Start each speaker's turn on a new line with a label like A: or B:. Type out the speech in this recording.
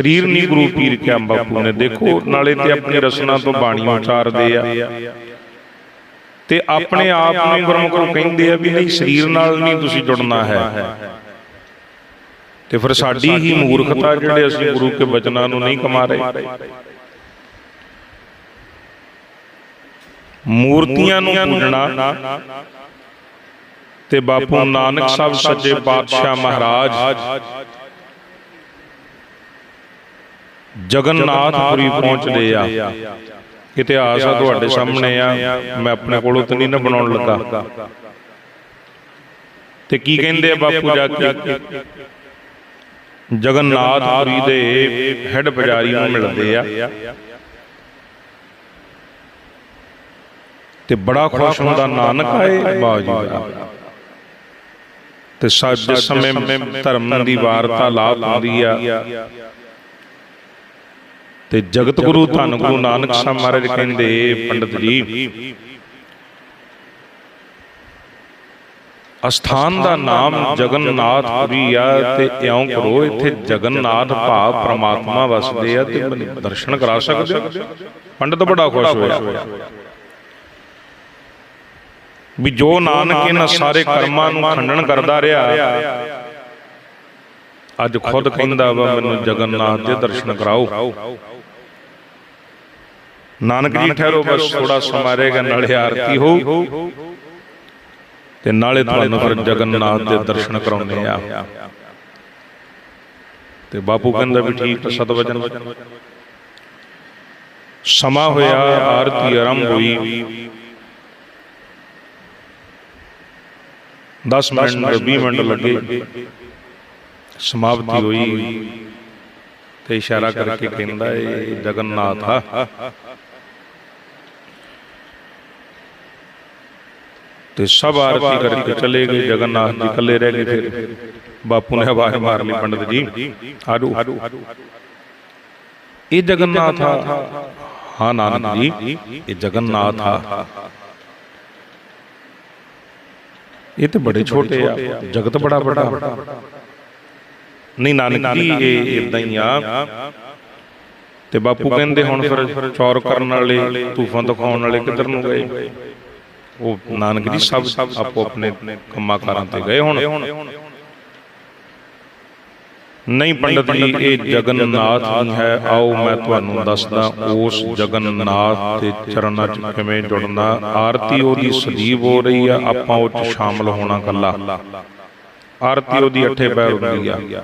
A: ਸਰੀਰ ਨਹੀਂ ਗੁਰੂ ਪੀਰ ਕਿਆ ਬਾਪੂ ਨੇ ਦੇਖੋ, ਨਾਲੇ ਤੇ ਆਪਣੀ ਰਸਨਾ ਤੋਂ ਬਾਣੀ ਉਚਾਰਦੇ ਆ। ਤੇ ਆਪਣੇ ਆਪ ਨੂੰ ਗੁਰਮੁਖ ਕਹਿੰਦੇ ਆ ਵੀ ਨਹੀਂ, ਸਰੀਰ ਨਾਲ ਨਹੀਂ ਤੁਸੀਂ ਜੁੜਨਾ ਹੈ। ਤੇ ਫਿਰ ਸਾਡੀ ਹੀ ਮੂਰਖਤਾ ਜਿਹੜੇ ਅਸੀਂ ਗੁਰੂ ਕੇ ਬਚਨਾਂ ਨੂੰ ਨਹੀਂ ਕਮਾ ਰਹੇ। ਮੂਰਤੀਆਂ ਨੂੰ ਪੂਜਣਾ ਤੇ ਬਾਪੂ ਨਾਨਕ ਸਾਹਿਬ ਸੱਚੇ ਪਾਤਸ਼ਾਹ ਮਹਾਰਾਜ ਜਗਨਨਾਥਪੁਰੀ ਪਹੁੰਚਦੇ ਆ। ਇਤਿਹਾਸ ਆ ਤੁਹਾਡੇ ਸਾਹਮਣੇ ਆ। ਮੈਂ ਆਪਣੇ ਕੋਲੋਂ ਤਾਂ ਨਹੀਂ ਨਾ ਬਣਾਉਣ ਲੱਗਾ। ਤੇ ਕੀ ਕਹਿੰਦੇ ਆ ਬਾਪੂ ਜਾ ਕੇ? ਜਗਨਨਾਥਪੁਰੀ ਦੇ ਹੈੱਡ ਪੁਜਾਰੀ ਨੂੰ ਮਿਲਦੇ ਆ। ਤੇ ਬੜਾ ਖੁਸ਼ ਹੁੰਦਾ ਨਾਨਕ ਆਏ ਵਾਹ ਜੀ ਵਾਹ ਤੇ ਸਾਡੇ ਸਮੇਂ ਧਰਮ ਦੀ ਵਾਰਤਾਲਾਪ ਹੁੰਦੀ ਆ। ਤੇ ਜਗਤ ਗੁਰੂ ਧੰਨ ਗੁਰੂ ਨਾਨਕ ਸਾਹਿਬ ਮਹਾਰਾਜ ਕਹਿੰਦੇ ਪੰਡਤ ਜੀ। ਅਸਥਾਨ ਦਾ ਨਾਮ ਜਗਨਨਾਥਪੁਰੀ ਆ ਤੇ ਇਉਂ ਕਰੋ ਇੱਥੇ ਜਗਨਨਾਥ ਭਾਵ ਪ੍ਰਮਾਤਮਾ ਵਸਦੇ ਆ ਤੇ ਦਰਸ਼ਨ ਕਰਾ ਸਕਦੇ ਹੋ ਪੰਡਤ ਬੜਾ ਖੁਸ਼ ਹੋਇਆ। ਵੀ ਜੋ ਨਾਨਕ ਇਹਨਾਂ ਸਾਰੇ ਕਰਮਾਂ ਨੂੰ ਖੰਡਨ ਕਰਦਾ ਰਿਹਾ। ਅੱਜ ਖੁਦ ਕਹਿੰਦਾ ਵਾ ਮੈਨੂੰ ਜਗਨਨਾਥ ਦੇ ਦਰਸ਼ਨ ਕਰਾਓ। ਨਾਨਕ ਜੀ ਠਹਿਰੋ ਬਸ ਥੋੜਾ ਸਮਾਂ ਰਹੇਗਾ ਨਾਲੇ ਆਰਤੀ ਹੋਊ ਤੇ ਨਾਲੇ ਤੁਹਾਨੂੰ ਫਿਰ ਜਗਨਨਾਥ ਦੇ ਦਰਸ਼ਨ ਕਰਾਉਣੇ ਆ। ਤੇ ਬਾਪੂ ਕਹਿੰਦਾ ਵੀ ਠੀਕ ਸਤ ਵਚਨ ਸਮਾਂ ਹੋਇਆ ਆਰਤੀ ਆਰੰਭ ਹੋਈ। 10 ਮਿੰਟ 20 ਮਿੰਟ ਲੱਗੇ। ਸਮਾਪਤੀ ਹੋਈ। ਤੇ ਇਸ਼ਾਰਾ ਕਰਕੇ ਕਹਿੰਦਾ ਇਹ ਜਗਨਨਾਥ ਆ। ਤੇ ਸਭ ਆਰਤੀ ਕਰਕੇ ਚਲੇ ਗਏ ਜਗਨਨਾਥ ਜੀ ਇਕੱਲੇ ਰਹਿ ਗਏ ਫਿਰ। ਬਾਪੂ ਨੇ ਆਵਾਜ਼ ਮਾਰ ਲਈ ਪੰਡਤ ਜੀ। ਆਜੋ। ਇਹ ਜਗਨਨਾਥ ਆ। ਹਾਂ ਨਾਨਕ ਜੀ। ਇਹ ਜਗਨਨਾਥ ਆ। ਇਹ ਤੇ ਬੜੇ ਛੋਟੇ ਆ। ਜਗਤ ਬੜਾ ਵੱਡਾ। ਨਹੀਂ ਨਾਨਕ ਜੀ ਇਹ ਇਦਾਂ ਹੀ ਆ। ਤੇ ਬਾਪੂ ਕਹਿੰਦੇ ਹੁਣ ਫਿਰ ਚੌਰ ਕਰਨ ਵਾਲੇ ਤੂਫਾਨ ਦਿਖਾਉਣ ਵਾਲੇ ਕਿੱਧਰ ਨੂੰ ਗਏ? ਉਹ ਨਾਨਕ ਜੀ ਸਭ ਆਪੋ ਆਪਣੇ ਕੰਮਾਂ ਕਾਰਾਂ ਤੇ ਗਏ ਹੁਣ। ਨਹੀਂ ਪੰਡਤ ਜੀ, ਇਹ ਜਗਨਨਾਥ ਹੀ ਹੈ। ਆਓ ਮੈਂ ਤੁਹਾਨੂੰ ਦੱਸਦਾ, ਉਸ ਜਗਨਨਾਥ ਦੇ ਚਰਨਾਂ 'ਚ ਕਿਵੇਂ ਜੁੜਨਾ। ਆਰਤੀ ਉਹਦੀ ਸਜੀਵ ਹੋ ਰਹੀ ਆ, ਆਪਾਂ ਉਹ 'ਚ ਸ਼ਾਮਲ ਹੋਣਾ ਕੱਲਾ ਆਰਤੀ ਉਹਦੀ ਅੱਠੇ ਪੈਰ ਹੁੰਦੀ ਆ।